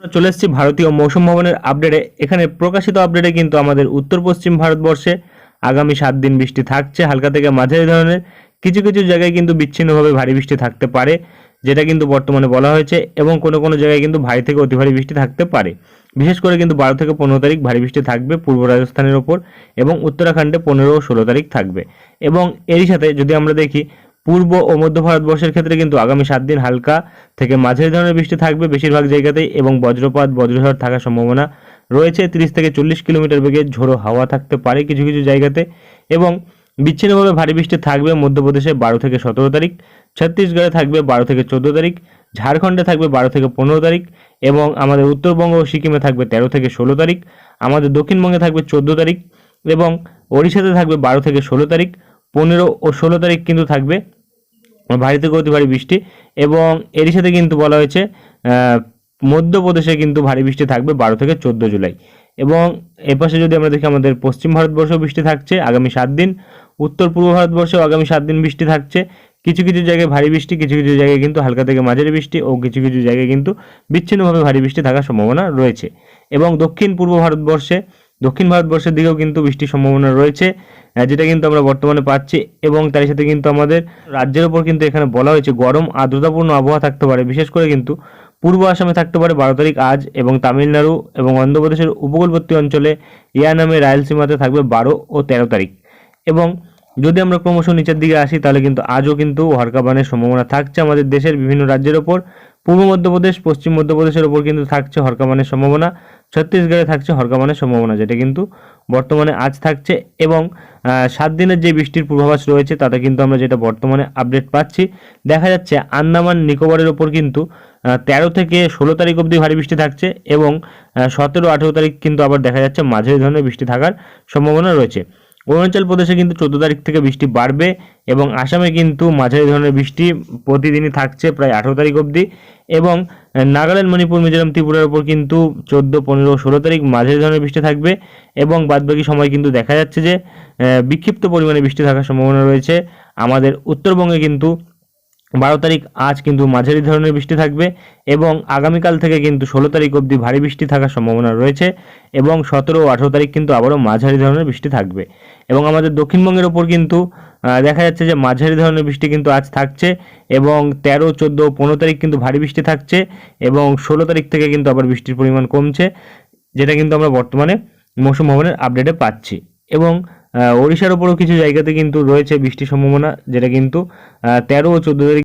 চলে এসেছি ভারতীয় মৌসুম ভবনের আপডেটে। এখানে প্রকাশিত আপডেটে কিন্তু আমাদের উত্তর পশ্চিম ভারতবর্ষে আগামী সাত দিন বৃষ্টি থাকছে, হালকা থেকে মাঝারি ধরনের। কিছু কিছু জায়গায় কিন্তু বিচ্ছিন্নভাবে ভারী বৃষ্টি থাকতে পারে, যেটা কিন্তু বর্তমানে বলা হয়েছে, এবং কোনো কোনো জায়গায় কিন্তু ভারী থেকে অতি ভারী বৃষ্টি থাকতে পারে। বিশেষ করে কিন্তু বারো থেকে পনেরো তারিখ ভারী বৃষ্টি থাকবে পূর্ব রাজস্থানের ওপর, এবং উত্তরাখণ্ডে পনেরো ও ষোলো তারিখ থাকবে। এবং এরই সাথে যদি আমরা দেখি পূর্ব ও মধ্য ভারতবর্ষের ক্ষেত্রে কিন্তু আগামী সাত দিন হালকা থেকে মাঝারি ধরনের বৃষ্টি থাকবে বেশিরভাগ জায়গাতেই এবং বজ্রপাত, বজ্রঝড় থাকার সম্ভাবনা রয়েছে। তিরিশ থেকে চল্লিশ কিলোমিটার বেগে ঝোড়ো হাওয়া থাকতে পারে কিছু কিছু জায়গাতে এবং বিচ্ছিন্নভাবে ভারী বৃষ্টি থাকবে মধ্যপ্রদেশে বারো থেকে সতেরো তারিখ, ছত্তিশগড়ে থাকবে বারো থেকে চোদ্দ তারিখ, ঝাড়খণ্ডে থাকবে বারো থেকে পনেরো তারিখ এবং আমাদের উত্তরবঙ্গ ও সিকিমে থাকবে তেরো থেকে ষোলো তারিখ, আমাদের দক্ষিণবঙ্গে থাকবে চোদ্দ তারিখ এবং ওড়িশাতে থাকবে বারো থেকে ষোলো তারিখ, পনেরো ও ষোলো তারিখ কিন্তু থাকবে ভারী থেকে অতি ভারী বৃষ্টি এবং এরই সাথে কিন্তু বলা হয়েছে মধ্যপ্রদেশে কিন্তু ভারী বৃষ্টি থাকবে বারো থেকে চোদ্দ জুলাই। এবং এপাশে যদি আমরা দেখি আমাদের পশ্চিম ভারতবর্ষেও বৃষ্টি থাকছে আগামী সাত দিন, উত্তর পূর্ব ভারতবর্ষেও আগামী সাত দিন বৃষ্টি থাকছে। কিছু কিছু জায়গায় ভারী বৃষ্টি, কিছু কিছু জায়গায় কিন্তু হালকা থেকে মাঝারি বৃষ্টি ও কিছু কিছু জায়গায় কিন্তু বিচ্ছিন্নভাবে ভারী বৃষ্টি থাকার সম্ভাবনা রয়েছে। এবং দক্ষিণ পূর্ব ভারতবর্ষে দক্ষিণ ভারতবর্ষের দিকেও কিন্তু বৃষ্টির সম্ভাবনা রয়েছে যেটা কিন্তু আমরা বর্তমানে পাচ্ছি এবং তার সাথে কিন্তু আমাদের রাজ্যের ওপর কিন্তু এখানে বলা হয়েছে গরম আর্দ্রতাপূর্ণ আবহাওয়া থাকতে পারে। বিশেষ করে কিন্তু পূর্ব আসামে থাকতে পারে বারো তারিখ আজ এবং তামিলনাড়ু এবং অন্ধ্রপ্রদেশের উপকূলবর্তী অঞ্চলে ইয়ানামে রায়লসীমাতে থাকবে বারো ও তেরো তারিখ। এবং যদি আমরা ক্রমশ নিচের দিকে আসি, তাহলে কিন্তু আজও কিন্তু হরকাবানের সম্ভাবনা থাকছে আমাদের দেশের বিভিন্ন রাজ্যের ওপর পূর্ব মধ্যপ্রদেশ, পশ্চিম মধ্যপ্রদেশের ওপর কিন্তু থাকছে হরকামানের সম্ভাবনা, ছত্তিশগড়ে থাকছে হরকামানের সম্ভাবনা, যেটা কিন্তু বর্তমানে আজ থাকছে এবং সাত দিনের যে বৃষ্টির পূর্বাভাস রয়েছে, তাতে কিন্তু আমরা যেটা বর্তমানে আপডেট পাচ্ছি, দেখা যাচ্ছে আন্দামান নিকোবরের ওপর কিন্তু তেরো থেকে ষোলো তারিখ অবধি ভারী বৃষ্টি থাকছে এবং সতেরো আঠেরো তারিখ কিন্তু আবার দেখা যাচ্ছে মাঝারি ধরনের বৃষ্টি থাকার সম্ভাবনা রয়েছে। অরুণাচল প্রদেশে কিন্তু চোদ্দ তারিখ থেকে বৃষ্টি বাড়বে এবং আসামে কিন্তু মাঝারি ধরনের বৃষ্টি প্রতিদিনই থাকছে প্রায় আঠেরো তারিখ অবধি এবং নাগাল্যান্ড, মণিপুর, মিজোরাম, ত্রিপুরার উপর কিন্তু চোদ্দ, পনেরো, ষোলো তারিখ মাঝারি ধরনের বৃষ্টি থাকবে এবং বাদবাকি সময় কিন্তু দেখা যাচ্ছে যে বিক্ষিপ্ত পরিমাণে বৃষ্টি থাকার সম্ভাবনা রয়েছে। আমাদের উত্তরবঙ্গে কিন্তু বারো তারিখ আজ কিন্তু মাঝারি ধরনের বৃষ্টি থাকবে এবং আগামীকাল থেকে কিন্তু ষোলো তারিখ অবধি ভারী বৃষ্টি থাকার সম্ভাবনা রয়েছে এবং সতেরো ও আঠেরো তারিখ কিন্তু আবারও মাঝারি ধরনের বৃষ্টি থাকবে। এবং আমাদের দক্ষিণবঙ্গের ওপর কিন্তু দেখা যাচ্ছে যে মাঝারি ধরনের বৃষ্টি কিন্তু আজ থাকছে এবং তেরো, চোদ্দ পনেরো তারিখ কিন্তু ভারী বৃষ্টি থাকছে এবং ষোলো তারিখ থেকে কিন্তু আবার বৃষ্টির পরিমাণ কমছে, যেটা কিন্তু আমরা বর্তমানে মৌসুম ভবনের আপডেটে পাচ্ছি। এবং ওড়িশার ওপরও কিছু জায়গাতে কিন্তু রয়েছে বৃষ্টির সম্ভাবনা, যেটা কিন্তু তেরো ও চোদ্দ তারিখ